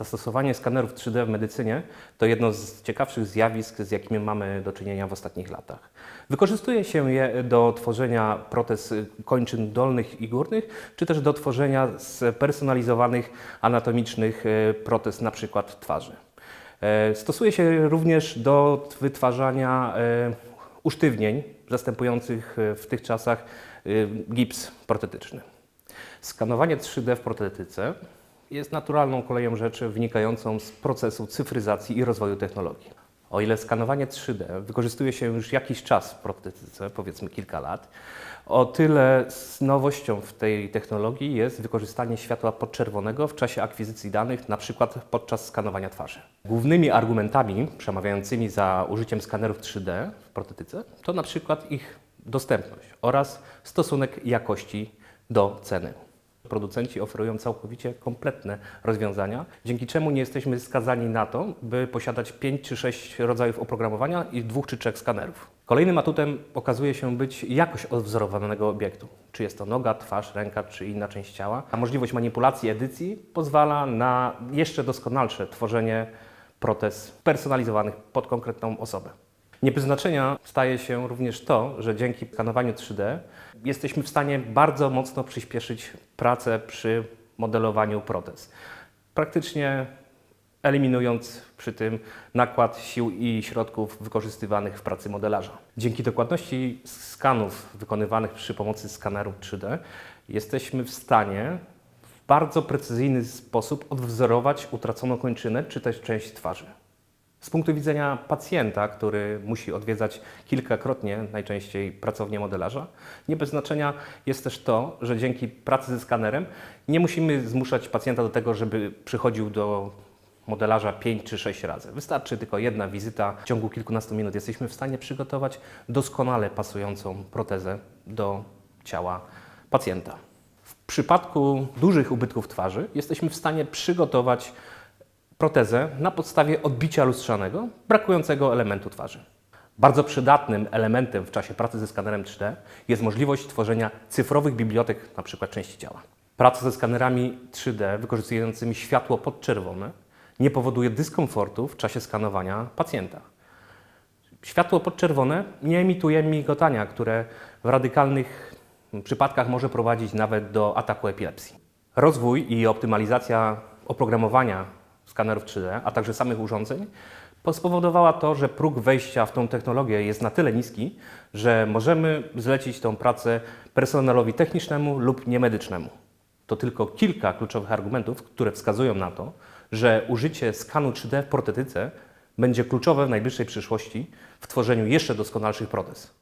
Zastosowanie skanerów 3D w medycynie to jedno z ciekawszych zjawisk, z jakimi mamy do czynienia w ostatnich latach. Wykorzystuje się je do tworzenia protez kończyn dolnych i górnych, czy też do tworzenia spersonalizowanych anatomicznych y, protez, na przykład twarzy. E, Stosuje się również do wytwarzania e, usztywnień zastępujących e, w tych czasach gips protetyczny. Skanowanie 3D w protetyce jest naturalną koleją rzeczy wynikającą z procesu cyfryzacji i rozwoju technologii. O ile skanowanie 3D wykorzystuje się już jakiś czas w protetyce, powiedzmy kilka lat, o tyle z nowością w tej technologii jest wykorzystanie światła podczerwonego w czasie akwizycji danych, na przykład podczas skanowania twarzy. Głównymi argumentami przemawiającymi za użyciem skanerów 3D w protetyce to na przykład ich dostępność oraz stosunek jakości do ceny. Producenci oferują całkowicie kompletne rozwiązania, dzięki czemu nie jesteśmy skazani na to, by posiadać 5 czy 6 rodzajów oprogramowania i dwóch czy trzech skanerów. Kolejnym atutem okazuje się być jakość odwzorowanego obiektu. Czy jest to noga, twarz, ręka czy inna część ciała. A możliwość manipulacji, edycji pozwala na jeszcze doskonalsze tworzenie protez personalizowanych pod konkretną osobę. Nie bez znaczenia staje się również to, że dzięki skanowaniu 3D jesteśmy w stanie bardzo mocno przyspieszyć pracę przy modelowaniu protez. Praktycznie eliminując przy tym nakład sił i środków wykorzystywanych w pracy modelarza. Dzięki dokładności skanów wykonywanych przy pomocy skanerów 3D jesteśmy w stanie w bardzo precyzyjny sposób odwzorować utraconą kończynę czy też część twarzy. Z punktu widzenia pacjenta, który musi odwiedzać kilkakrotnie najczęściej pracownię modelarza, nie bez znaczenia jest też to, że dzięki pracy ze skanerem nie musimy zmuszać pacjenta do tego, żeby przychodził do modelarza 5 czy 6 razy. Wystarczy tylko jedna wizyta. W ciągu kilkunastu minut jesteśmy w stanie przygotować doskonale pasującą protezę do ciała pacjenta. W przypadku dużych ubytków twarzy jesteśmy w stanie przygotować protezę na podstawie odbicia lustrzanego brakującego elementu twarzy. Bardzo przydatnym elementem w czasie pracy ze skanerem 3D jest możliwość tworzenia cyfrowych bibliotek, np. części ciała. Praca ze skanerami 3D wykorzystującymi światło podczerwone nie powoduje dyskomfortu w czasie skanowania pacjenta. Światło podczerwone nie emituje migotania, które w radykalnych przypadkach może prowadzić nawet do ataku epilepsji. Rozwój i optymalizacja oprogramowania skanerów 3D, a także samych urządzeń, spowodowała to, że próg wejścia w tą technologię jest na tyle niski, że możemy zlecić tą pracę personelowi technicznemu lub niemedycznemu. To tylko kilka kluczowych argumentów, które wskazują na to, że użycie skanu 3D w protetyce będzie kluczowe w najbliższej przyszłości w tworzeniu jeszcze doskonalszych protez.